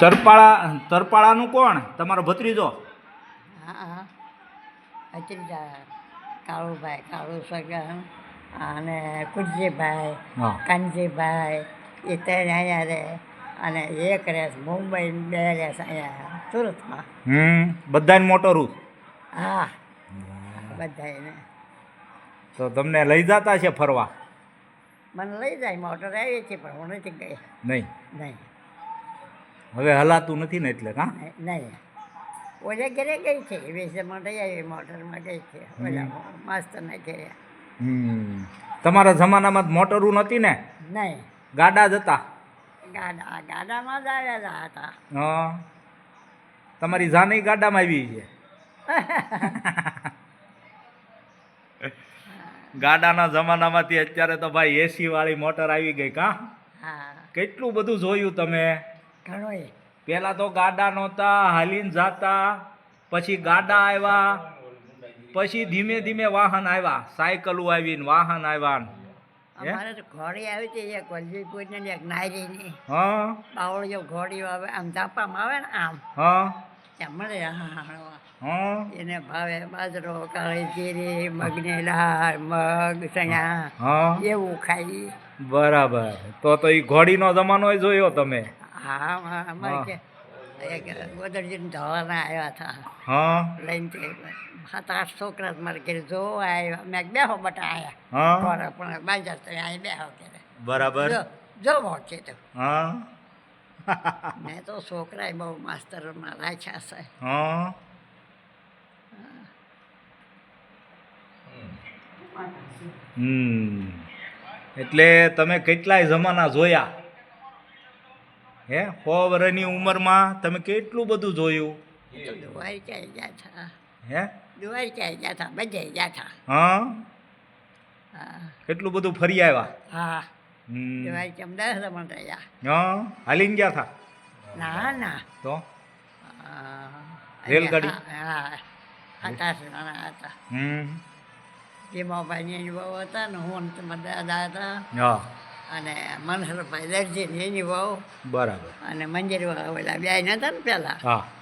તરપાળા તરપાળાનું કોણ? તમારો ભત્રીજો? હા અચિંતા કાળુભાઈ કાળુ સગન અને કુંજીભાઈ હા. કાનજીભાઈ એ ત્રણ અહીંયા રહે. અને એક રેસ મુંબઈ બે રેસ અહીંયા સુરતમાં. હમ બધાને મોટો રૂપ? હા બધાને તો તમને લઈ જતા છે ફરવા? મને લઈ જાય મોટર આવી છે પણ હું નથી ગઈ. નહીં? નહીં. હવે હલાતું નથી ને એટલે હા? નહીં, ઓલા ઘરે ગઈ છે વીસ માટે આવી મોટરમાં ગઈ છે. ઓલા માસ્તરને ઘરે. હમ. તમારા જમાનામાં મોટરું નથી ને? નહીં. ગાડા જ હતા? ગાડા ગાડામાં જ આવેલા હતા. હા. તમારી જાની ગાડામાં આવી છે? ગાડાના જમાનામાંથી અત્યારે તો ભાઈ એસી વાળી મોટર આવી ગઈ કા? હા. કેટલું બધું જોયું તમે? પેલા તો ગાડા નહોતા હાલીને જાતા પછી ગાડા આવ્યા પછી ધીમે ધીમે વાહન આવ્યા સાયકલો આવીને વાહન આવ્યા? ઘોડી આવી હતી એક વલજીપુર ને એક નાયરીની. હા. બાવળીઓ ઘોડીઓ આવે આમ ધાપામાં આવે ને આમ. હા. મળે હા? એને ભાવે બાજરો કાળી જીરી મગની દાળ મગ ચણા હા? એવું ખાઈ. બરાબર. તો તો એ ઘોડીનો જમાનો જોયો તમે? હા હા, અમારે એક ગોદરજીને ધોવાના આવ્યા હતા. હા? લઈને સાત આઠ છોકરા મારે ઘરે જોવા આવ્યા મેં બેહો બટા આવ્યા પણ બાંજા તો અહીં બેહો ઘરે. બરાબર. જો જો મોટ છે તો હા? મેં તો છોકરાએ બહુ માસ્તરોમાં રાખ્યા છે. હા? હમ. એટલે તમે કેટલાય જમાના જોયા? હે સો વર્ષની ઉંમરમાં તમે કેટલું બધું જોયું? તો દુવારી ગયા હતા હે? દુવારી ક્યાંય ગયા હતા બધે ગયા હતા. હા હા? કેટલું બધું ફરી આવ્યા? હા. દુવારી કેમ દસ રમણ રહ્યા હા હાલીને ગયા હતા ના ના. તો. રેલગાડી? હા આકાશ નાના હતા. હમ. ભીમાભાઈની એની બહુ હતા ને હું દાદા હતા. અને મનહરભાઈ દરજીની એની બહુ બરાબર. અને મંજરીવાળા ઓલા બે નતા ને પહેલાં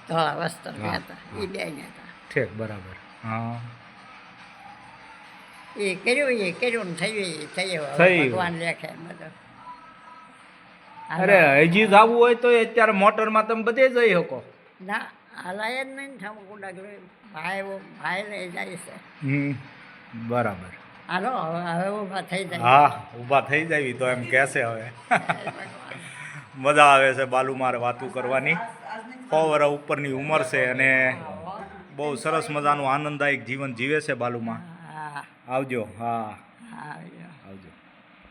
ધોળા વસ્ત્ર હતા એ બે હતા ઠીક બરાબર. હા. એ કર્યું એ કર્યું થયું થયું. ભગવાન લેખે બધું. અરે હજી જવું હોય તો અત્યારે મોટરમાં તમે બધે જઈ શકો. ના હલાય જ નહીં થવું ડગલું ભાઈ ભાઈ લઈ જાય છે. બરાબર. હાલો હવે ઊભા થઈ જાય. હા ઊભા થઈ જાય તો એમ કહેશે હવે. મજા આવે છે બાલુ મારે વાતું કરવાની. સો વર્ષ ઉપરની ઉંમર છે અને બહુ સરસ મજાનું આનંદદાયક જીવન જીવે છે બાલુમાં. હા. આવજો હા. હા આવજો.